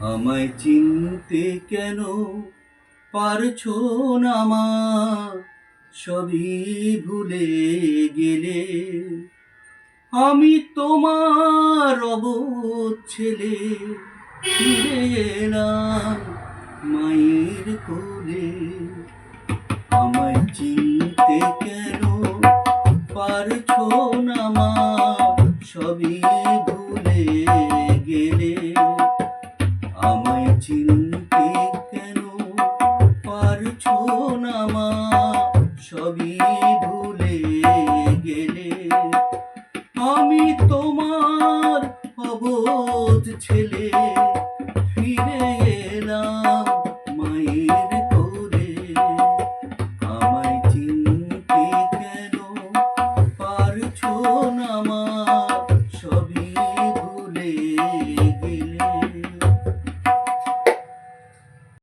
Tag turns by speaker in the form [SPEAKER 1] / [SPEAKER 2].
[SPEAKER 1] আমায় চিনতে কেন পারছ না মা? সবই ভুলে গেলে আমি তোমার ছেলে মায়ের কোলে। আমায় চিনতে কেন পারছ না মা? সবই আমায় চিনতে কেন পারছ না মা? ভুলে গেলে আমি তোমার অবোধ ছেলে।